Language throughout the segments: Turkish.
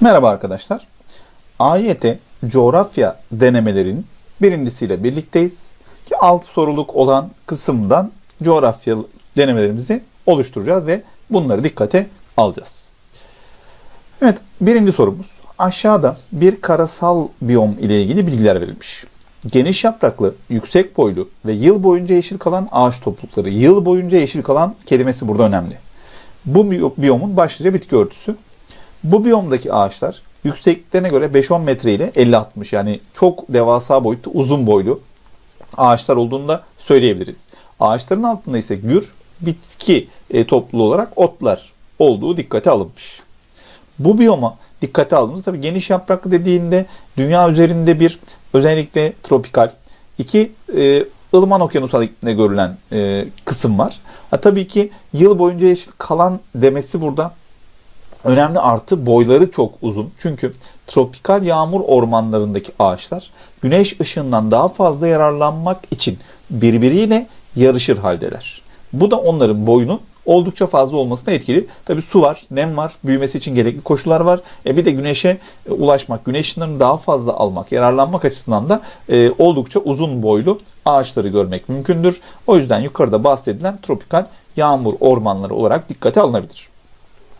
Merhaba arkadaşlar. AYT coğrafya denemelerinin birincisiyle birlikteyiz. Ki 6 soruluk olan kısımdan coğrafya denemelerimizi oluşturacağız ve bunları dikkate alacağız. Evet, birinci sorumuz. Aşağıda bir karasal biyom ile ilgili bilgiler verilmiş. Geniş yapraklı, yüksek boylu ve yıl boyunca yeşil kalan ağaç toplulukları. Yıl boyunca yeşil kalan kelimesi burada önemli. Bu biyo- biyomun başlıca bitki örtüsü. Bu biyomdaki ağaçlar yüksekliklerine göre 5-10 metre ile 50-60 yani çok devasa boyutta uzun boylu ağaçlar olduğunu da söyleyebiliriz. Ağaçların altında ise gür bitki e, olarak otlar olduğu dikkate alınmış. Bu biyoma dikkate aldığımız tabii geniş yapraklı dediğinde dünya üzerinde bir özellikle tropikal iki e, ılıman okyanusal iklimde görülen e, kısım var. Ha, tabii ki yıl boyunca yeşil kalan demesi burada önemli artı boyları çok uzun. Çünkü tropikal yağmur ormanlarındaki ağaçlar güneş ışığından daha fazla yararlanmak için birbiriyle yarışır haldeler. Bu da onların boyunun oldukça fazla olmasına etkili. Tabi su var, nem var, büyümesi için gerekli koşullar var. E bir de güneşe e, ulaşmak, güneş ışınlarını daha fazla almak, yararlanmak açısından da e, oldukça uzun boylu ağaçları görmek mümkündür. O yüzden yukarıda bahsedilen tropikal yağmur ormanları olarak dikkate alınabilir.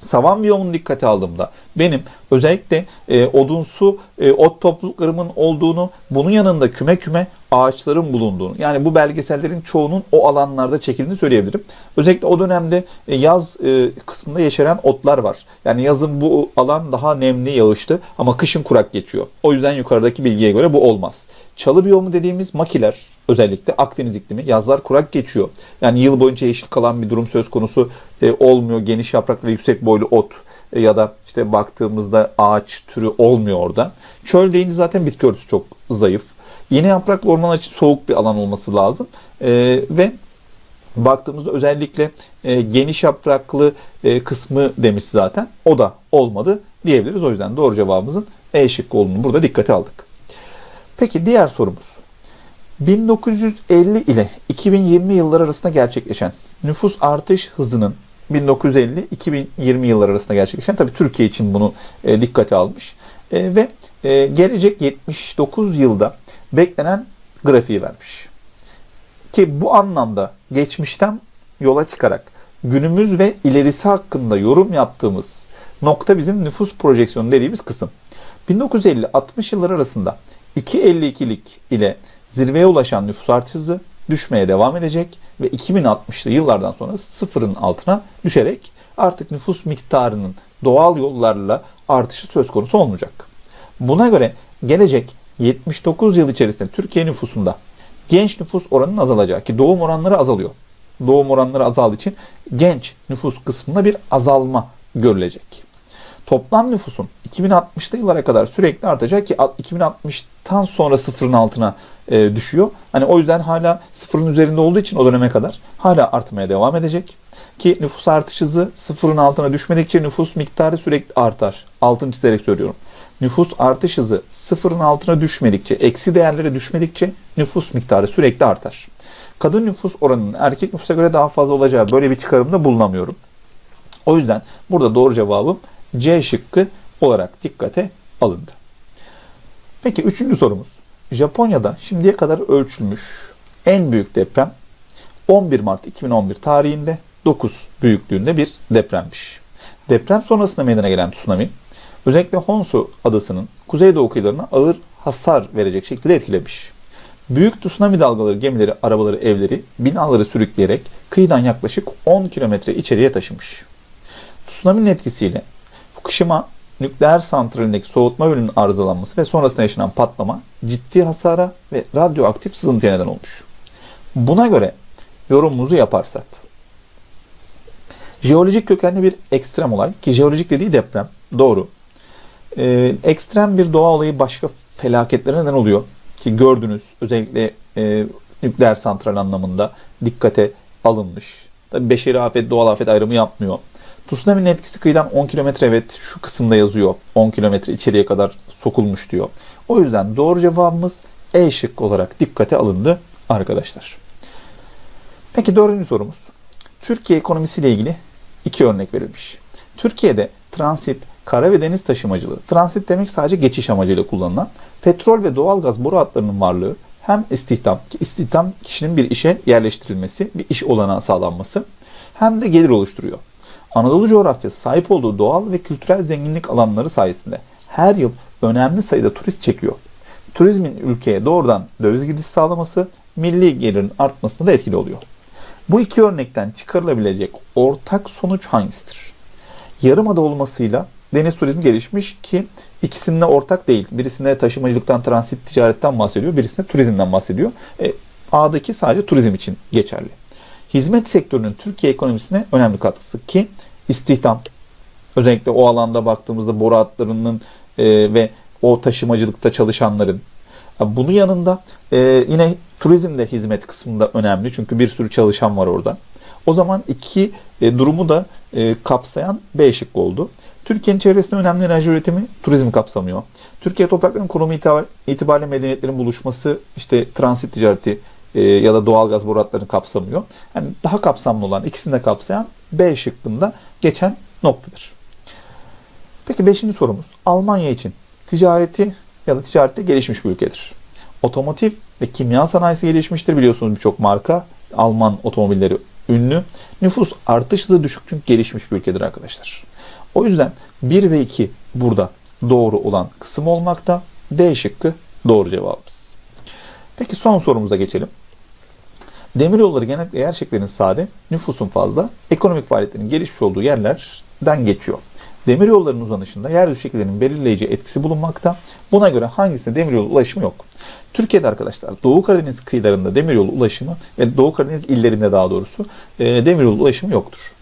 Savan biyomunu dikkate aldığımda benim özellikle e, odunsu e, ot topluluklarımın olduğunu, bunun yanında küme küme ağaçların bulunduğunu, yani bu belgesellerin çoğunun o alanlarda çekildiğini söyleyebilirim. Özellikle o dönemde e, yaz e, kısmında yeşeren otlar var. Yani yazın bu alan daha nemli, yağışlı ama kışın kurak geçiyor. O yüzden yukarıdaki bilgiye göre bu olmaz. Çalı biyomu dediğimiz makiler, özellikle Akdeniz iklimi yazlar kurak geçiyor. Yani yıl boyunca yeşil kalan bir durum söz konusu e, olmuyor. Geniş yapraklı ve yüksek boylu ot e, ya da işte baktığımızda ağaç türü olmuyor orada. Çöl deyince zaten bitki örtüsü çok zayıf. Yeni yapraklı orman için soğuk bir alan olması lazım. E, ve baktığımızda özellikle e, geniş yapraklı e, kısmı demiş zaten. O da olmadı diyebiliriz. O yüzden doğru cevabımızın E şıkkı olduğunu burada dikkate aldık. Peki diğer sorumuz. 1950 ile 2020 yılları arasında gerçekleşen nüfus artış hızının 1950-2020 yılları arasında gerçekleşen tabii Türkiye için bunu e, dikkate almış E, ve e, gelecek 79 yılda beklenen grafiği vermiş. Ki bu anlamda geçmişten yola çıkarak günümüz ve ilerisi hakkında yorum yaptığımız nokta bizim nüfus projeksiyonu dediğimiz kısım. 1950-60 yılları arasında 2.52'lik ile zirveye ulaşan nüfus artış hızı düşmeye devam edecek ve 2060'lı yıllardan sonra sıfırın altına düşerek artık nüfus miktarının doğal yollarla artışı söz konusu olmayacak. Buna göre gelecek 79 yıl içerisinde Türkiye nüfusunda genç nüfus oranının azalacağı ki doğum oranları azalıyor. Doğum oranları azaldığı için genç nüfus kısmında bir azalma görülecek. Toplam nüfusun 2060'lı yıllara kadar sürekli artacak ki 2060'tan sonra sıfırın altına e, düşüyor. Hani o yüzden hala sıfırın üzerinde olduğu için o döneme kadar hala artmaya devam edecek. Ki nüfus artış hızı sıfırın altına düşmedikçe nüfus miktarı sürekli artar. Altını çizerek söylüyorum. Nüfus artış hızı sıfırın altına düşmedikçe, eksi değerlere düşmedikçe nüfus miktarı sürekli artar. Kadın nüfus oranının erkek nüfusa göre daha fazla olacağı böyle bir çıkarımda bulunamıyorum. O yüzden burada doğru cevabım C şıkkı olarak dikkate alındı. Peki üçüncü sorumuz. Japonya'da şimdiye kadar ölçülmüş en büyük deprem 11 Mart 2011 tarihinde 9 büyüklüğünde bir depremmiş. Deprem sonrasında meydana gelen tsunami özellikle Honshu adasının kuzeydoğu kıyılarına ağır hasar verecek şekilde etkilemiş. Büyük tsunami dalgaları gemileri, arabaları, evleri, binaları sürükleyerek kıyıdan yaklaşık 10 kilometre içeriye taşımış. Tsunami'nin etkisiyle Fukushima nükleer santralindeki soğutma bölümünün arızalanması ve sonrasında yaşanan patlama ciddi hasara ve radyoaktif sızıntıya neden olmuş. Buna göre yorumumuzu yaparsak jeolojik kökenli bir ekstrem olay ki jeolojik dediği deprem doğru. Ee, ekstrem bir doğa olayı başka felaketlere neden oluyor ki gördünüz özellikle e, nükleer santral anlamında dikkate alınmış. Tabii beşeri afet doğal afet ayrımı yapmıyor. Tsunami'nin etkisi kıyıdan 10 kilometre evet şu kısımda yazıyor. 10 kilometre içeriye kadar sokulmuş diyor. O yüzden doğru cevabımız E şıkkı olarak dikkate alındı arkadaşlar. Peki dördüncü sorumuz. Türkiye ekonomisiyle ilgili iki örnek verilmiş. Türkiye'de transit, kara ve deniz taşımacılığı. Transit demek sadece geçiş amacıyla kullanılan. Petrol ve doğalgaz boru hatlarının varlığı hem istihdam, istihdam kişinin bir işe yerleştirilmesi, bir iş olanağı sağlanması hem de gelir oluşturuyor. Anadolu coğrafyası sahip olduğu doğal ve kültürel zenginlik alanları sayesinde her yıl önemli sayıda turist çekiyor. Turizmin ülkeye doğrudan döviz girdisi sağlaması milli gelirin artmasına da etkili oluyor. Bu iki örnekten çıkarılabilecek ortak sonuç hangisidir? Yarımada olmasıyla deniz turizmi gelişmiş ki ikisinde ortak değil. Birisinde taşımacılıktan, transit ticaretten bahsediyor, birisinde turizmden bahsediyor. E, A'daki sadece turizm için geçerli. Hizmet sektörünün Türkiye ekonomisine önemli katkısı ki istihdam, özellikle o alanda baktığımızda boru hatlarının e, ve o taşımacılıkta çalışanların bunun yanında e, yine turizm de hizmet kısmında önemli çünkü bir sürü çalışan var orada. O zaman iki e, durumu da e, kapsayan B şıkkı oldu. Türkiye'nin çevresinde önemli enerji üretimi turizmi kapsamıyor. Türkiye topraklarının konumu itibar, itibariyle medeniyetlerin buluşması işte transit ticareti e, ya da doğal gaz boru hatlarını kapsamıyor. Yani daha kapsamlı olan ikisini de kapsayan B şıkkında geçen noktadır. Peki beşinci sorumuz. Almanya için ticareti ya da ticarette gelişmiş bir ülkedir. Otomotiv ve kimya sanayisi gelişmiştir biliyorsunuz birçok marka. Alman otomobilleri ünlü. Nüfus artış hızı düşük çünkü gelişmiş bir ülkedir arkadaşlar. O yüzden 1 ve 2 burada doğru olan kısım olmakta. D şıkkı doğru cevabımız. Peki son sorumuza geçelim. Demiryolları genellikle yer şeklerinin sade, nüfusun fazla, ekonomik faaliyetlerin gelişmiş olduğu yerlerden geçiyor. Demiryollarının uzanışında yeryüzü şekillerinin belirleyici etkisi bulunmakta. Buna göre hangisine demiryolu ulaşımı yok? Türkiye'de arkadaşlar Doğu Karadeniz kıyılarında demiryolu ulaşımı ve Doğu Karadeniz illerinde daha doğrusu e, demiryolu ulaşımı yoktur.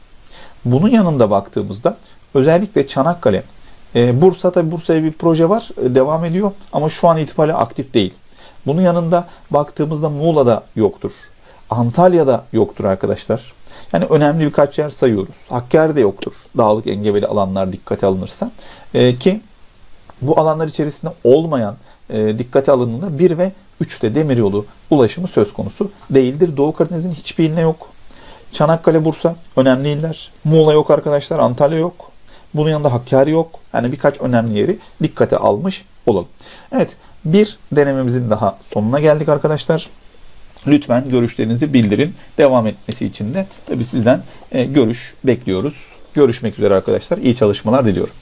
Bunun yanında baktığımızda özellikle Çanakkale, e, Bursa tabi Bursa'ya bir proje var e, devam ediyor ama şu an itibariyle aktif değil. Bunun yanında baktığımızda Muğla'da yoktur. Antalya'da yoktur arkadaşlar. Yani önemli birkaç yer sayıyoruz. Hakkari'de yoktur. Dağlık engebeli alanlar dikkate alınırsa. E, ki bu alanlar içerisinde olmayan e, dikkate alındığında 1 ve 3'te demiryolu ulaşımı söz konusu değildir. Doğu Karadeniz'in hiçbir iline yok. Çanakkale, Bursa önemli iller. Muğla yok arkadaşlar, Antalya yok. Bunun yanında Hakkari yok. Yani birkaç önemli yeri dikkate almış olalım. Evet, bir denememizin daha sonuna geldik arkadaşlar. Lütfen görüşlerinizi bildirin. Devam etmesi için de tabii sizden e, görüş bekliyoruz. Görüşmek üzere arkadaşlar. İyi çalışmalar diliyorum.